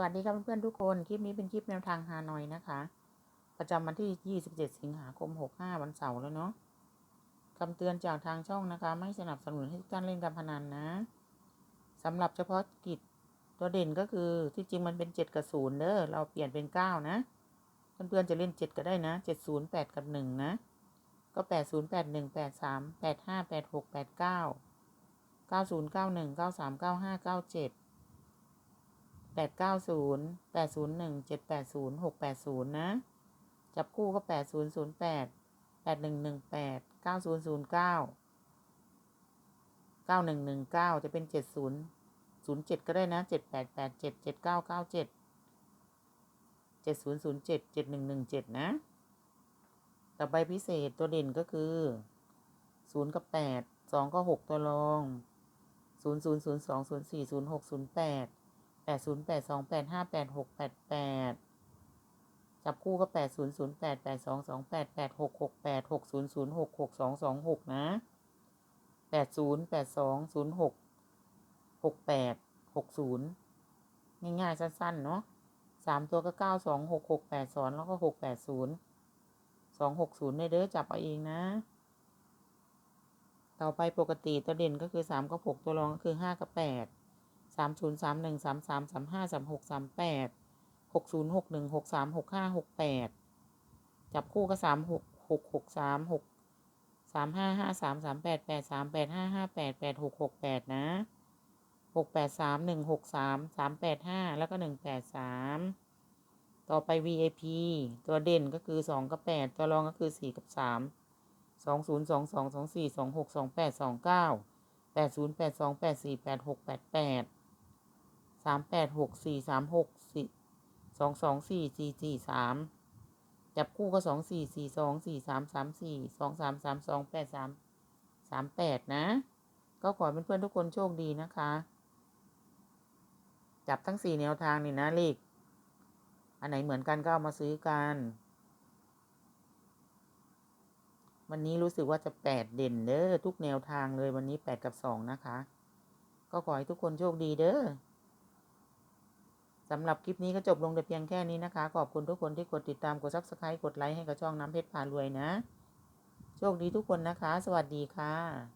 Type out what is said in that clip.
วัสดีครับเพื่อนๆทุกคน คลิปนี้เป็นคลิปแนวทางฮานอยนะคะ ประจำวันที่ 27 สิงหาคม 65 วันเสาร์แล้วเนาะคำเตือนจากทางช่องนะคะ ไม่สนับสนุนให้ทุกท่านเล่นการพนันนะสำหรับเฉพาะกิจตัวเด่นก็คือที่จริงมันเป็น 7 กับ 0 เด้อเราเปลี่ยนเป็น 9 นะ เพื่อนๆจะเล่น 7 ก็ได้นะ 7 0 8 กับ 1 นะ ก็ 8 0 8 1 8 3 8 5 8 6 8 9 90 91 93 95 97 แปดเก้าศูนย์แปดศูนย์หนึ่งเจ็ดแปดศูนย์หกแปดศูนย์นะ จับคู่ก็แปดศูนย์ศูนย์แปดแปดหนึ่งหนึ่งแปดเก้าศูนย์ศูนย์เก้าเก้าหนึ่งหนึ่งเก้าจะเป็นเจ็ดศูนย์ศูนย์เจ็ดก็ได้นะเจ็ดแปดแปดเจ็ดเจ็ดเก้าเก้าเจ็ดเจ็ดศูนย์ศูนย์เจ็ดเจ็ดหนึ่งหนึ่งเจ็ดนะ ต่อไปพิเศษตัวเด่นก็คือศูนย์กับแปดสองก็หกตัวรองศูนย์ศูนย์ศูนย์สองศูนย์สี่ศูนย์หกศูนย์แปด แปดศูนย์แปดสองแปดห้าแปดหกแปดแปดจับคู่ก็แปดศูนย์ศูนย์แปดแปดสองสองแปดแปดหกหกแปดหกศูนย์ศูนย์หกหกสองสองหกนะแปดศูนย์แปดสองศูนย์หกหกแปดหกศูนย์ง่ายๆ สั้นๆ เนาะสามตัวก็เก้าสองหกหกแปดสอนแล้วก็หกแปดศูนย์สองหกศูนย์ในเด้อจับเอาเองนะ ต่อไปปกติตัวเด่นก็คือสามกับหกตัวรองก็คือห้ากับแปด สามศูนย์สามหนึ่งสามสามสามห้าสามหกสามแปดหกศูนย์หกหนึ่งหกสามหกห้าหกแปดจับคู่ก็สามหกหกหกสามหกสามห้าห้าสามสามแปดแปดสามแปดห้าห้าแปดแปดหกหกแปดนะหกแปดสามหนึ่งหกสามสามแปดห้าแล้วก็หนึ่งแปดสามต่อไป VIP ตัวเด่นก็คือสองกับแปดตัวรองก็คือสี่กับสามสองศูนย์สองสองสองสี่สองหกสองแปดสองเก้าแปดศูนย์แปดสองแปดสี่แปดหกแปดแปด สามแปดหกสี่สามหกสี่สองสองสี่สี่สี่สามจับคู่ก็สองสี่สี่สองสี่สามสามสี่สองสามสามสองแปดสามสามแปดนะ ก็ขอเพื่อนๆทุกคนโชคดีนะคะ จับทั้งสี่แนวทางนี่นะเลขอันไหนเหมือนกันก็เอามาซื้อกัน วันนี้รู้สึกว่าจะแปดเด่นเด้อทุกแนวทางเลยวันนี้แปดกับสองนะคะ ก็ขอให้ทุกคนโชคดีเด้อ สำหรับคลิปนี้ก็จบลงแต่เพียงแค่นี้นะคะ ขอบคุณทุกคนที่กดติดตาม กดซับสไครต์กดไลค์ให้กับช่องน้ำเพชรพารวยนะ โชคดีทุกคนนะคะ สวัสดีค่ะ